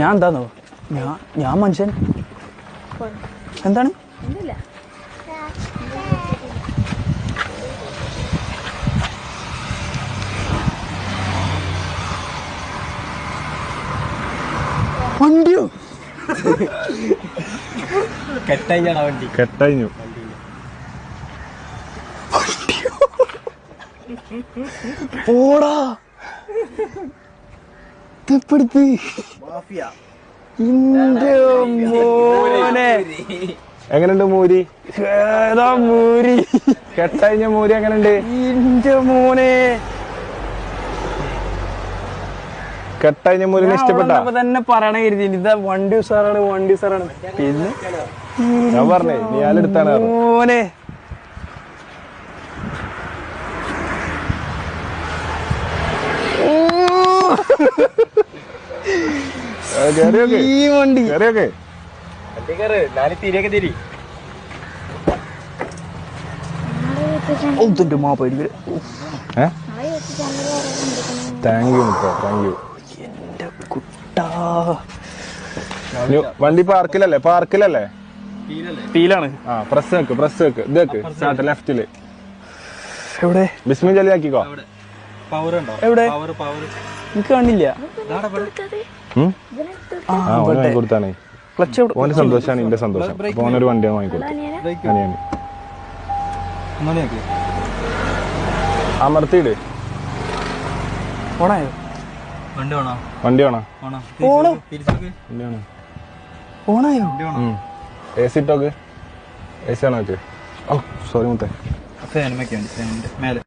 ഞാൻ എന്താന്നോ? ഞാൻ ഞാൻ മനുഷ്യൻ. എന്താണ്? വണ്ടിയോ? കെട്ടഞ്ഞാണ് വണ്ടി? കെട്ടഴിഞ്ഞു. പോടാ. മോനെ. എങ്ങനെയുണ്ട് മൂരി? ഏതാ മൂരി? കെട്ടഴിഞ്ഞ മൂരി എങ്ങനെയുണ്ട്? ഇന്റെ മോനെ. കെട്ടഴിഞ്ഞ മൂരി ഇഷ്ടപ്പെട്ട? അപ്പൊ തന്നെ പറയണ കരുതി. ഇതാ വണ്ടി ഉസാറാണ് വണ്ടി സാറാണ്. പിന്നെ? ഞാൻ പറഞ്ഞേ നീ ആലെടുത്താണ്. മോനെ. മാ പേടിക്കൽ ഏ? താങ്ക് യു മുട്ടോ താങ്ക് യു എന്റെ കുട്ടാ. വണ്ടി പാർക്കിലല്ലേ? പാർക്കിലല്ലേ? ാണ് ആ പ്രസ് വെക്ക് പ്രസ് വെക്ക്. ഇത് വെക്ക്. ലെഫ്റ്റിൽ എവിടെ? ബിസ്മി ജലിയാക്കിക്കോ എവിടെ? പവർ പവർ എനിക്ക് കാണില്ല ക്ലച്ച് എവിടെ? ഓന്റെ സന്തോഷമാണ് എന്റെ സന്തോഷം. ഓനൊരു വണ്ടി വാങ്ങിക്കൊടുത്തു അനിയന്. ഒന്നോളിയാക്കി അമർത്തിയിട് ഓണായോ? വണ്ടി ഓണോ? ഓണായോ? എ സി ഇട്ടോക്ക് എ സി ആണോ സോറി മുത്തേ. ഫാനിന്റെ മേലെ.